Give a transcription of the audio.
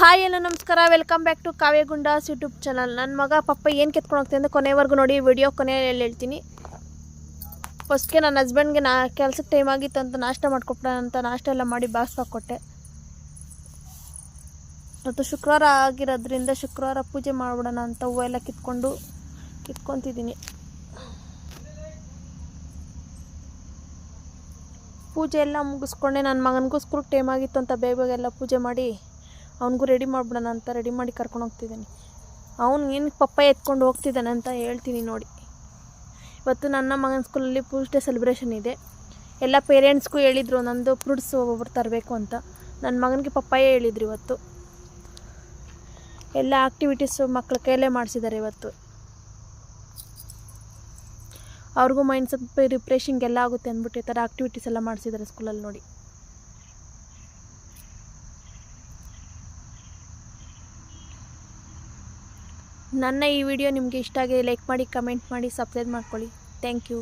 Hi ಎಲ್ಲ, ನಮಸ್ಕಾರ. Welcome back to Kavyagundas YouTube channel ನನ್ನ ಮಗ, ಪಪ್ಪ ಏನು ಕೆತ್ಕೊಂಡು ಹೋಗ್ತೀನಿ ಅಂತ ಕೊನೆವರೆಗೂ ನೋಡಿ ವಿಡಿಯೋ ಕೊನೆಯಲ್ಲಿ ಹೇಳ್ತೀನಿ. ಫಸ್ಟ್ಗೆ ನನ್ನ ಹಸ್ಬೆಂಡ್ಗೆ ನಾ ಕೆಲ್ಸಕ್ಕೆ ಟೈಮ್ ಆಗಿತ್ತು ಅಂತ ನಾಷ್ಟ ಮಾಡ್ಕೊಟ್ಬಿಡ ಅಂತ ನಾಷ್ಟ ಎಲ್ಲ ಮಾಡಿ ಬಾಕ್ಸ್ ಹಾಕ್ಕೊಟ್ಟೆ ಮತ್ತು ಶುಕ್ರವಾರ ಆಗಿರೋದ್ರಿಂದ ಶುಕ್ರವಾರ ಪೂಜೆ ಮಾಡಿಬಿಡೋಣ ಅಂತ ಹೂವೆಲ್ಲ ಕಿತ್ಕೊಂಡು ಕಿತ್ಕೊತಿದ್ದೀನಿ. ಪೂಜೆ ಎಲ್ಲ ಮುಗಿಸ್ಕೊಂಡೆ. ನನ್ನ ಮಗನಿಗೂ ಸ್ಕೂಲ್ ಟೈಮ್ ಆಗಿತ್ತು ಅಂತ ಬೇಗ ಬೇಗ ಎಲ್ಲ ಪೂಜೆ ಮಾಡಿ ಅವನಿಗೂ ರೆಡಿ ಮಾಡಿಬಿಡೋಣ ಅಂತ ರೆಡಿ ಮಾಡಿ ಕರ್ಕೊಂಡು ಹೋಗ್ತಿದ್ದಾನೆ. ಅವನು ಏನು ಪಪ್ಪ ಎತ್ಕೊಂಡು ಹೋಗ್ತಿದ್ದಾನೆ ಅಂತ ಹೇಳ್ತೀನಿ ನೋಡಿ. ಇವತ್ತು ನನ್ನ ಮಗನ ಸ್ಕೂಲಲ್ಲಿ ಪೂಜ್ ಡೇ ಸೆಲೆಬ್ರೇಷನ್ ಇದೆ. ಎಲ್ಲ ಪೇರೆಂಟ್ಸ್ಗೂ ಹೇಳಿದರು, ನಂದು ಫ್ರೂಟ್ಸ್ ಒಬ್ಬೊಬ್ರು ತರಬೇಕು ಅಂತ. ನನ್ನ ಮಗನಿಗೆ ಪಪ್ಪಾಯೇ ಹೇಳಿದ್ರು ಇವತ್ತು. ಎಲ್ಲ ಆ್ಯಕ್ಟಿವಿಟೀಸು ಮಕ್ಕಳ ಕೈಲೇ ಮಾಡಿಸಿದ್ದಾರೆ ಇವತ್ತು. ಅವ್ರಿಗೂ ಮೈಂಡ್ ಸ್ವಲ್ಪ ರಿಫ್ರೆಶಿಂಗ್ ಎಲ್ಲ ಆಗುತ್ತೆ ಅಂದ್ಬಿಟ್ಟು ಈ ಥರ ಆ್ಯಕ್ಟಿವಿಟೀಸ್ ಎಲ್ಲ ಮಾಡಿಸಿದ್ದಾರೆ ಸ್ಕೂಲಲ್ಲಿ ನೋಡಿ. ನನ್ನ ಈ ವಿಡಿಯೋ ನಿಮಗೆ ಇಷ್ಟ ಆಗಿದೆ ಲೈಕ್ ಮಾಡಿ ಕಮೆಂಟ್ ಮಾಡಿ ಸಬ್ಸ್ಕ್ರೈಬ್ ಮಾಡ್ಕೊಳ್ಳಿ. Thank you